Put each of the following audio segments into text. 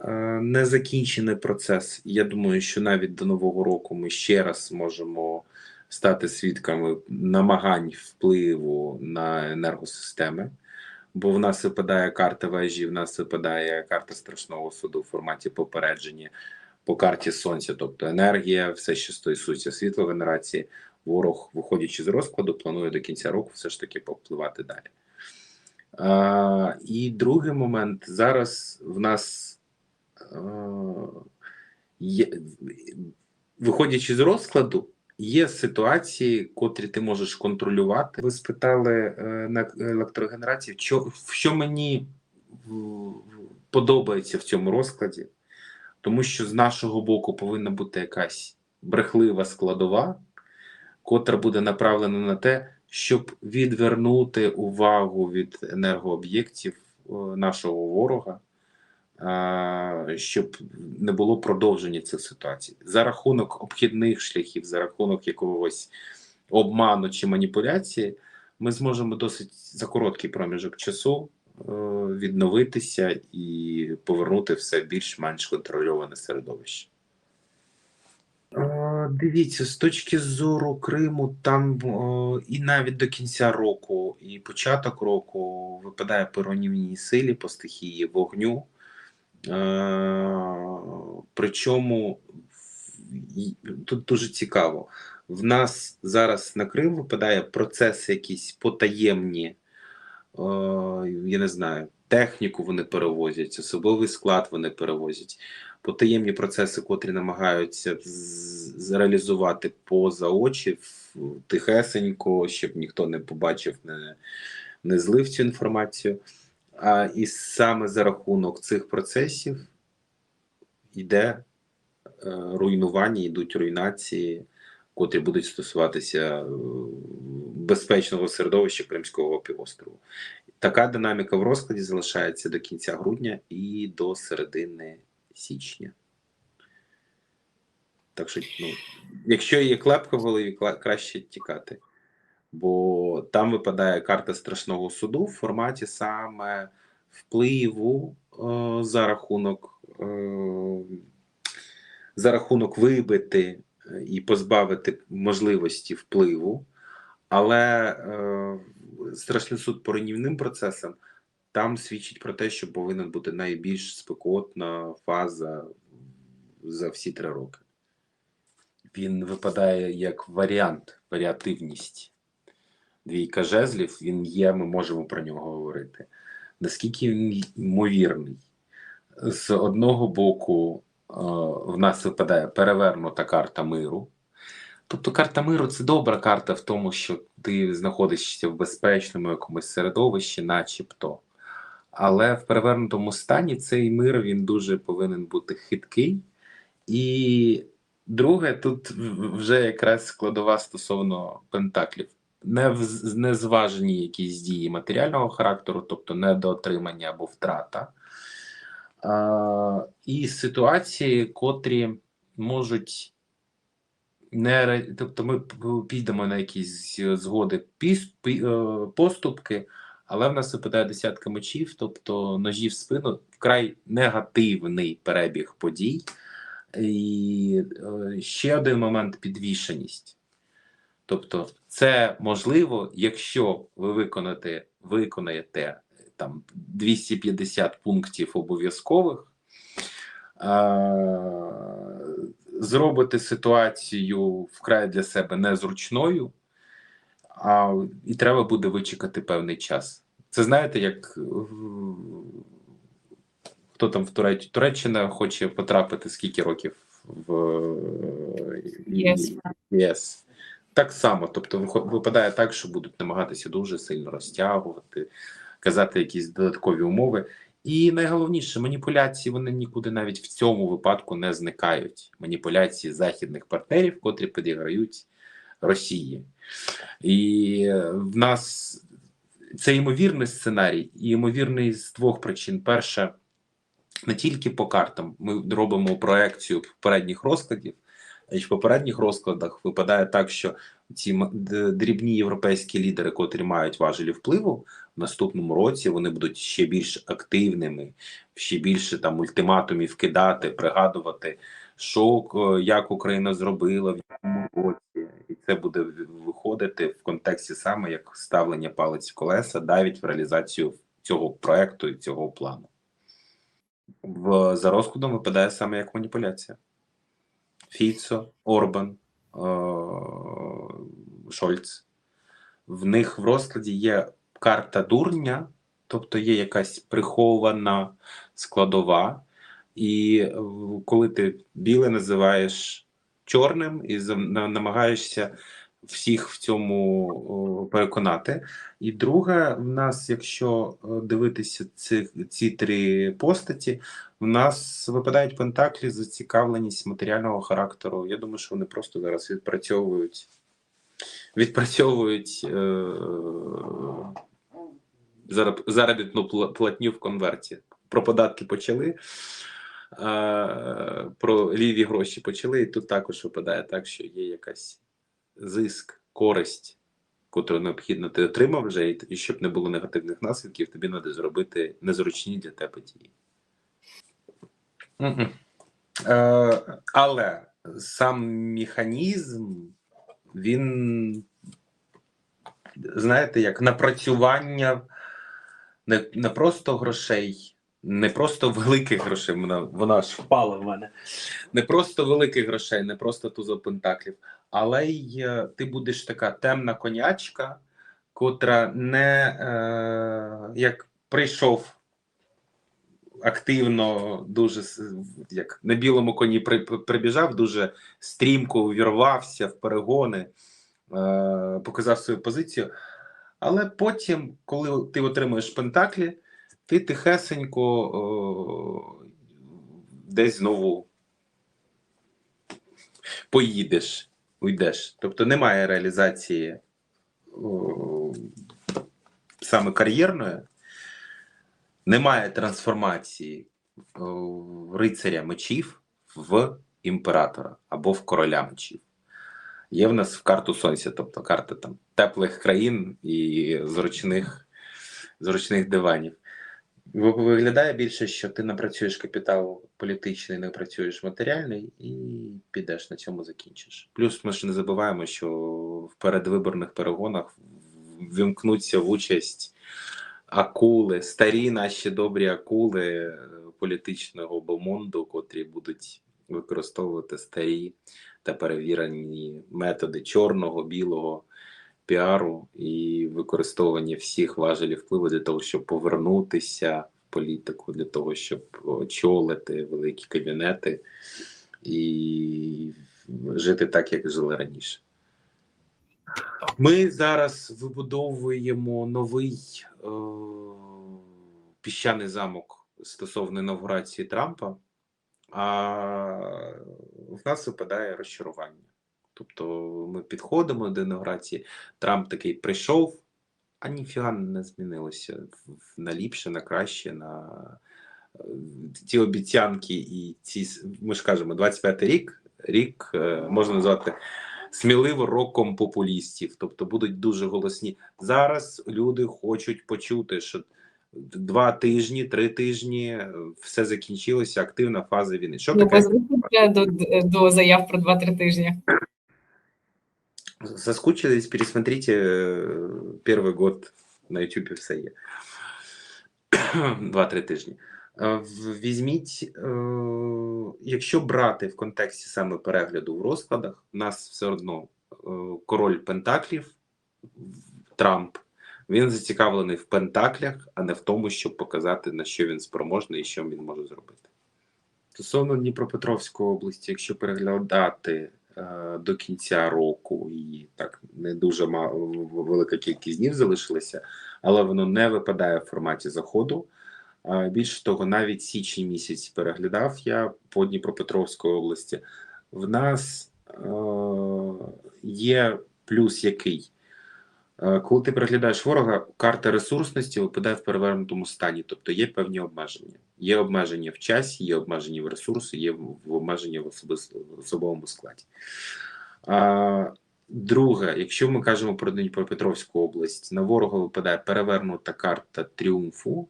е, незакінчений процес. Я думаю, що навіть до нового року ми ще раз можемо стати свідками намагань впливу на енергосистеми. Бо в нас випадає карта вежі, в нас випадає карта страшного суду в форматі попередження по карті сонця, тобто енергія, все, що стосується світлогенерації, ворог, виходячи з розкладу, планує до кінця року все ж таки повпливати далі. А, і другий момент зараз в нас є, виходячи з розкладу, є ситуації, котрі ти можеш контролювати. Ви спитали е, на електрогенерації, що, що мені подобається в цьому розкладі, тому що з нашого боку повинна бути якась брехлива складова, котра буде направлена на те, щоб відвернути увагу від енергооб'єктів е, нашого ворога, щоб не було продовження цих ситуацій. За рахунок обхідних шляхів, за рахунок якогось обману чи маніпуляції, ми зможемо досить за короткий проміжок часу е, відновитися і повернути все більш-менш контрольоване середовище. Е, Дивіться, з точки зору Криму, там е, і навіть до кінця року, і початок року випадає по руйнівній силі, по стихії вогню. Е, Причому тут дуже цікаво. В нас зараз на Крим випадає процеси якісь потаємні, е, я не знаю, техніку вони перевозять, особовий склад вони перевозять потаємні процеси, котрі намагаються зреалізувати поза очі тихесенько, щоб ніхто не побачив, не, не злив цю інформацію. А і саме за рахунок цих процесів йде е, руйнування, йдуть руйнації, котрі будуть стосуватися е, безпечного середовища Кримського півострову. Така динаміка в розкладі залишається до кінця грудня і до середини січня. Так що, ну, якщо є клепка в голові, краще тікати. Бо там випадає карта страшного суду в форматі саме впливу е, за рахунок е, за рахунок вибити е, і позбавити можливості впливу. Але е, страшний суд по руйнівним процесам там свідчить про те, що повинна бути найбільш спекотна фаза за всі три роки. Він випадає як варіант, варіативність. Двійка жезлів, він є, ми можемо про нього говорити. Наскільки він ймовірний? З одного боку, е, в нас випадає перевернута карта миру. Тобто карта миру це добра карта в тому, що ти знаходишся в безпечному якомусь середовищі, начебто. Але в перевернутому стані цей мир він дуже повинен бути хиткий. І друге, тут вже якраз складова стосовно пентаклів. Не, в- не якісь дії матеріального характеру, тобто недоотримання або втрата. А, і ситуації, котрі можуть не тобто ми підемо на якісь е, згоди е, поступки, але в нас випадає десятка мечів, тобто ножі в спину, вкрай негативний перебіг подій. І е, ще один момент підвішеність. Тобто, це можливо, якщо ви виконаєте, виконаєте там 250 пунктів обов'язкових, е, зробите ситуацію вкрай для себе незручною, а і треба буде вичекати певний час. Це знаєте, як е, хто там в Туреч... Туреччина хоче потрапити скільки років в е, ЄС. ЄС. Так само, тобто випадає так, що будуть намагатися дуже сильно розтягувати, казати якісь додаткові умови. І найголовніше, маніпуляції вони нікуди навіть в цьому випадку не зникають. Маніпуляції західних партнерів, котрі підіграють Росії. І в нас це ймовірний сценарій, і ймовірний з двох причин. Перше, не тільки по картам. Ми робимо проекцію попередніх розкладів. І в попередніх розкладах випадає так, що ці дрібні європейські лідери, котрі мають важелі впливу, в наступному році вони будуть ще більш активними, ще більше там ультиматумів кидати, пригадувати, що е, як Україна зробила в якому році, і це буде виходити в контексті саме як ставлення палець в колеса, навіть в реалізацію цього проекту і цього плану. В за розкладом випадає саме як маніпуляція. Фіцо, Орбан, е, Шольц. В них в розкладі є карта дурня, тобто є якась прихована складова. І коли ти біле називаєш чорним і намагаєшся всіх в цьому переконати. І друге, в нас, якщо е, дивитися ці, ці три постаті, в нас випадають пентаклі зацікавленість матеріального характеру. Я думаю, що вони просто зараз відпрацьовують, відпрацьовують е, заробітну платню в конверті. Про податки почали, е, про ліві гроші почали, і тут також випадає так, що є якась зиск, користь, котру необхідно ти отримав вже, і, щоб не було негативних наслідків, тобі треба зробити незручні для тебе дії. Е, але сам механізм, він, знаєте, як напрацювання не, не просто грошей, не просто великих грошей, вона, вона ж впала в мене. Не просто великих грошей, не просто тузо пентаклів, але й е, ти будеш така темна конячка, котра не е, як прийшов активно, дуже як на білому коні при, при- прибіжав, дуже стрімко увірвався в перегони, е, показав свою позицію. Але потім, коли ти отримуєш пентаклі, ти тихесенько о, десь знову поїдеш, уйдеш. Тобто немає реалізації о, саме кар'єрної, немає трансформації о, рицаря мечів в імператора або в короля мечів. Є в нас в карту сонця, тобто карта там теплих країн і зручних, зручних диванів. Ви- Виглядає більше, що ти напрацюєш капітал політичний, не працюєш матеріальний, і підеш на цьому закінчиш. Плюс ми ж не забуваємо, що в передвиборних перегонах вимкнуться в участь акули, старі наші добрі акули е, політичного бомонду, котрі будуть використовувати старі та перевірені методи чорного, білого піару і використовування всіх важелів впливу для того, щоб повернутися в політику, для того, щоб очолити великі кабінети і жити так, як жили раніше. Ми зараз вибудовуємо новий е, піщаний замок стосовно інавгурації Трампа, а в нас випадає розчарування. Тобто ми підходимо до інаугурації, Трамп такий прийшов, а ніфіга не змінилося на ліпше, на краще, на е, ті обіцянки і ці ми ж кажемо, 25 рік, рік е, можна назвати сміливо роком популістів, тобто будуть дуже голосні. Зараз люди хочуть почути, що два тижні, три тижні е, все закінчилося, активна фаза війни. Що Ну, таке? до, до заяв про 2-3 тижні. Соскучились, пересмотрите э, первый год на YouTube все є. Два-три тижні. Е, Візьміть, е, якщо брати в контексті саме перегляду в розкладах, у нас все одно король Пентаклів, Трамп, він зацікавлений в Пентаклях, а не в тому, щоб показати, на що він спроможний і що він може зробити. Стосовно Дніпропетровської області, якщо переглядати до кінця року, і так не дуже мало, велика кількість днів залишилася, але воно не випадає в форматі заходу. Е, Більше того, навіть січень місяць переглядав я по Дніпропетровській області. В нас е, є плюс який. Е, Коли ти переглядаєш ворога, карта ресурсності випадає в перевернутому стані, тобто є певні обмеження. Є обмеження в часі, є обмеження в ресурсі, є обмеження в особовому складі. А, друге, якщо ми кажемо про Дніпропетровську область, на ворога випадає перевернута карта тріумфу,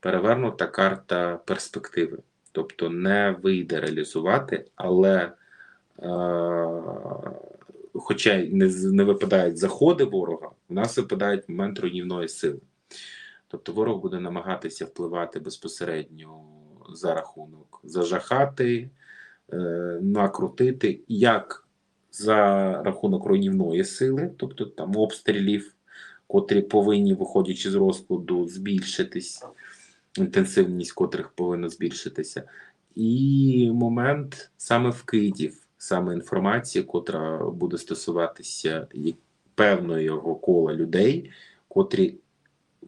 перевернута карта перспективи. Тобто не вийде реалізувати, але е, хоча не, не випадають заходи ворога, в нас випадають момент руйнівної сили. Тобто ворог буде намагатися впливати безпосередньо за рахунок зажахати, е, накрутити, як за рахунок руйнівної сили, тобто там обстрілів, котрі повинні, виходячи з розкладу, збільшитись, інтенсивність котрих повинна збільшитися, і момент саме вкидів, саме інформації, котра буде стосуватися і певного його кола людей, котрі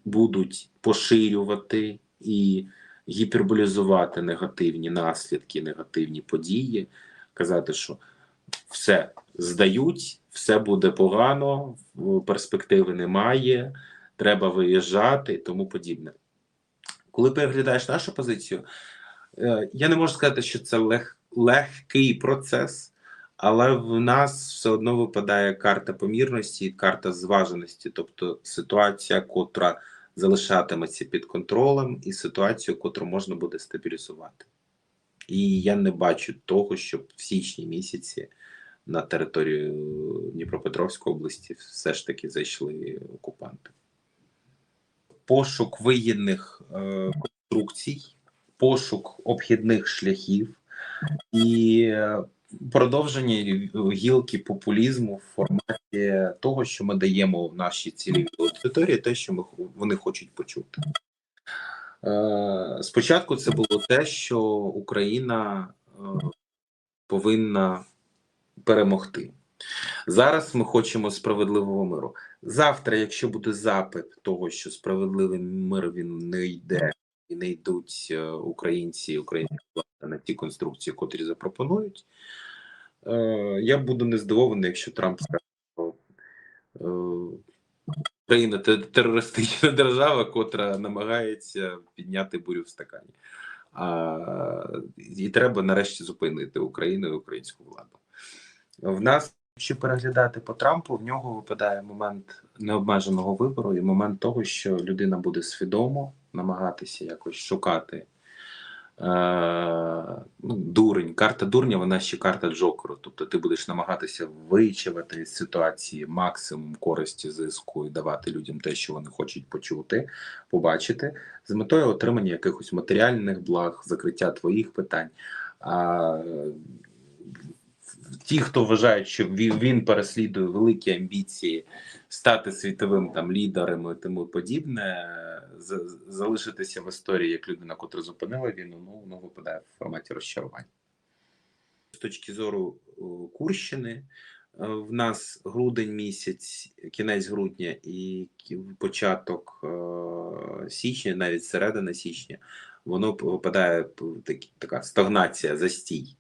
будуть поширювати і гіперболізувати негативні наслідки, негативні події, казати, що все здають, все буде погано, перспективи немає, треба виїжджати і тому подібне. Коли переглядаєш нашу позицію, е, я не можу сказати, що це лег, легкий процес, але в нас все одно випадає карта помірності і карта зваженості, тобто ситуація, котра залишатиметься під контролем, і ситуацію, котру можна буде стабілізувати. І я не бачу того, щоб в січні місяці на територію Дніпропетровської області все ж таки зайшли окупанти. Пошук вигідних е, конструкцій, пошук обхідних шляхів і е, продовження гілки популізму в форматі того, що ми даємо в нашій цілій аудиторії, те, що ми, вони хочуть почути. Е, Спочатку це було те, що Україна е, повинна перемогти. Зараз ми хочемо справедливого миру. Завтра, якщо буде запит того, що справедливий мир він не йде і не йдуть е, українці, українські влади на ті конструкції, котрі запропонують, е, я буду не здивований, якщо Трамп скаже, що е, Україна терористична держава, котра намагається підняти бурю в стакані. А, і треба нарешті зупинити Україну і українську владу. В нас, якщо переглядати по Трампу, в нього випадає момент необмеженого вибору і момент того, що людина буде свідомо намагатися якось шукати. Е, ну, дурень, карта дурня, вона ще карта Джокеру. Тобто ти будеш намагатися вичавати з ситуації максимум користі зиску і давати людям те, що вони хочуть почути, побачити, з метою отримання якихось матеріальних благ, закриття твоїх питань. А ті, хто вважають, що він, переслідує великі амбіції стати світовим там лідером і тому подібне, залишитися в історії як людина, котра зупинила війну, ну воно випадає в форматі розчарування. З точки зору Курщини, е, в нас грудень місяць, кінець грудня і початок е, січня, навіть середина січня, воно випадає така стагнація, застій.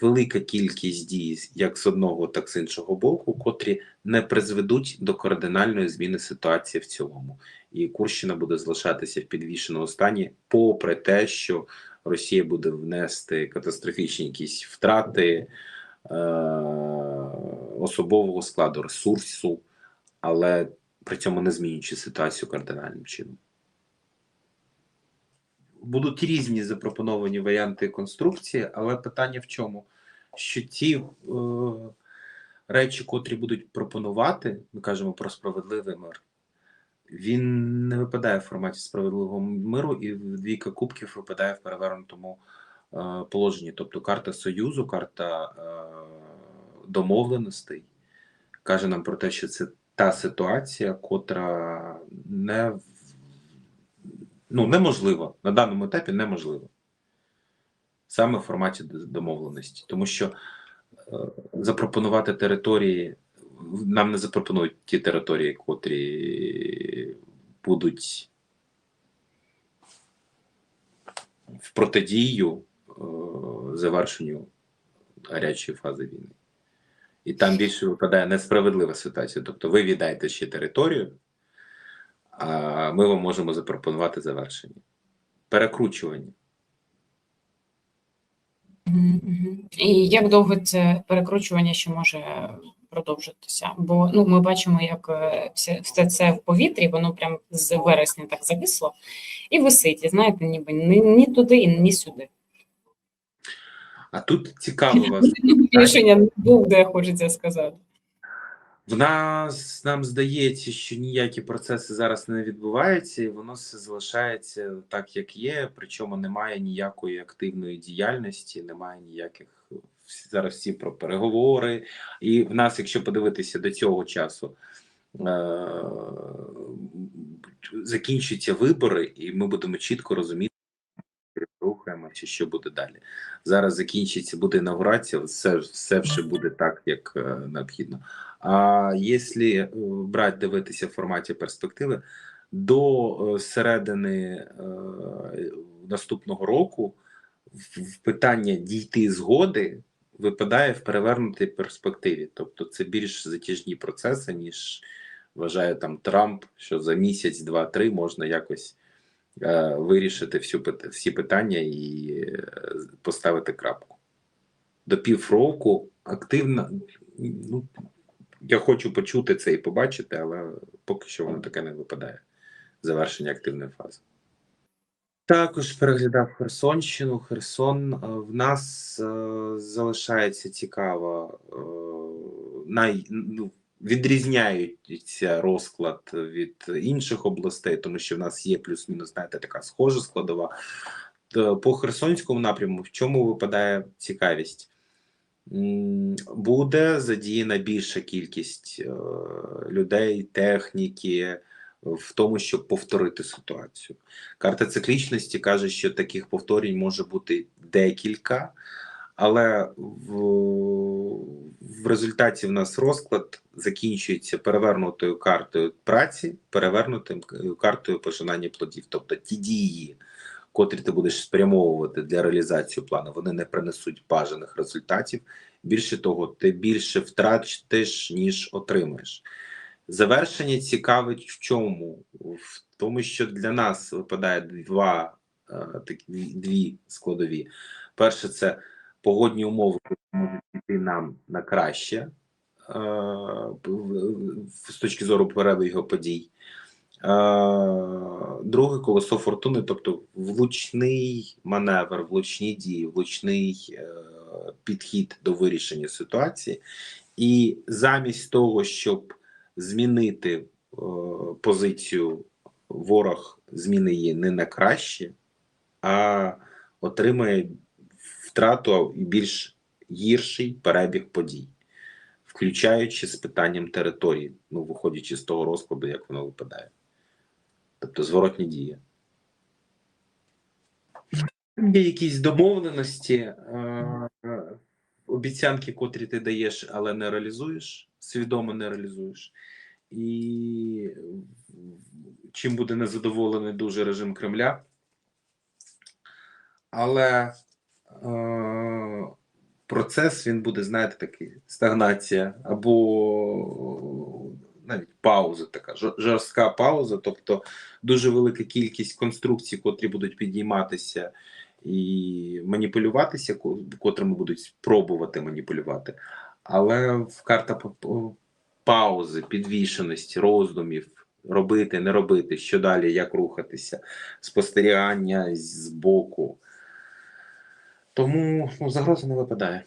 Велика кількість дій, як з одного, так і з іншого боку, котрі не призведуть до кардинальної зміни ситуації в цілому. І Курщина буде залишатися в підвішеному стані, попри те, що Росія буде внести катастрофічні якісь втрати е, особового складу, ресурсу, але при цьому не змінюючи ситуацію кардинальним чином. Будуть різні запропоновані варіанти конструкції, але питання в чому? Що ті е, речі, котрі будуть пропонувати, ми кажемо про справедливий мир, він не випадає в форматі справедливого миру, і в двійка кубків випадає в перевернутому е, положенні. Тобто карта Союзу, карта е, домовленостей каже нам про те, що це та ситуація, котра не в- ну, неможливо на даному етапі неможливо. Саме в форматі домовленості. Тому що е, запропонувати території, нам не запропонують ті території, котрі будуть в протидію е, завершенню гарячої фази війни. І там більше випадає несправедлива ситуація. Тобто ви віддаєте ще територію, ми вам можемо запропонувати завершення. перекручування. І як довго це перекручування ще може продовжитися? Бо ну, ми бачимо, як е, все, все це в повітрі, воно прям з вересня так зависло і висить. І знаєте, ніби ні, ні туди, ні сюди. А тут цікаво вас. Рішення не буде, хочеться сказати. В нас нам здається, що ніякі процеси зараз не відбуваються, і воно все залишається так, як є. Причому немає ніякої активної діяльності, немає ніяких зараз всі про переговори. І в нас, якщо подивитися до цього часу, е- закінчуються вибори, і ми будемо чітко розуміти, рухаємося, що буде далі. Зараз закінчиться, буде інаугурація, все, все вже буде так, як е, необхідно. А якщо е, брати дивитися в форматі перспективи, до е, середини е, наступного року в- питання дійти згоди випадає в перевернутій перспективі. Тобто це більш затяжні процеси, ніж вважає там Трамп, що за місяць, два-три можна якось вирішити всю всі питання і поставити крапку. До півроку активно. Ну, я хочу почути це і побачити, але поки що воно таке не випадає. Завершення активної фази. Також переглядав Херсонщину. Херсон е, в нас е, залишається цікаво. е, най, ну, відрізняється розклад від інших областей, тому що в нас є плюс-мінус, знаєте, така схожа складова. По Херсонському напряму, в чому випадає цікавість? Буде задіяна більша кількість е, людей, техніки в тому, щоб повторити ситуацію. Карта циклічності каже, що таких повторень може бути декілька, але в, в результаті в нас розклад закінчується перевернутою картою праці, перевернутою картою пожинання плодів. Тобто ті дії, котрі ти будеш спрямовувати для реалізації плану, вони не принесуть бажаних результатів. Більше того, ти більше втратиш, ніж отримаєш. Завершення цікавить в чому? В тому, що для нас випадає два е, такі дві- складові. Перше, це погодні умови, які можуть піти нам на краще е, з точки зору перебігу подій. Е, Друге колесо фортуни, тобто влучний маневр, влучні дії, влучний е, підхід до вирішення ситуації. І замість того, щоб змінити е, позицію, ворог зміни її не на краще, а отримає втрату і більш гірший перебіг подій, включаючи з питанням території, ну виходячи з того розкладу, як воно випадає. Тобто зворотні дії. Є якісь домовленості, е, обіцянки, котрі ти даєш, але не реалізуєш, свідомо не реалізуєш. І чим буде незадоволений дуже режим Кремля. Але е, процес він буде, знаєте, такий стагнація або навіть пауза, така жорстка пауза, тобто дуже велика кількість конструкцій, котрі будуть підійматися і маніпулюватися, ко- котрими будуть спробувати маніпулювати. Але в карта паузи, підвішеності, роздумів, робити, не робити, що далі, як рухатися, спостерігання з боку. Тому ну, загрози не випадає.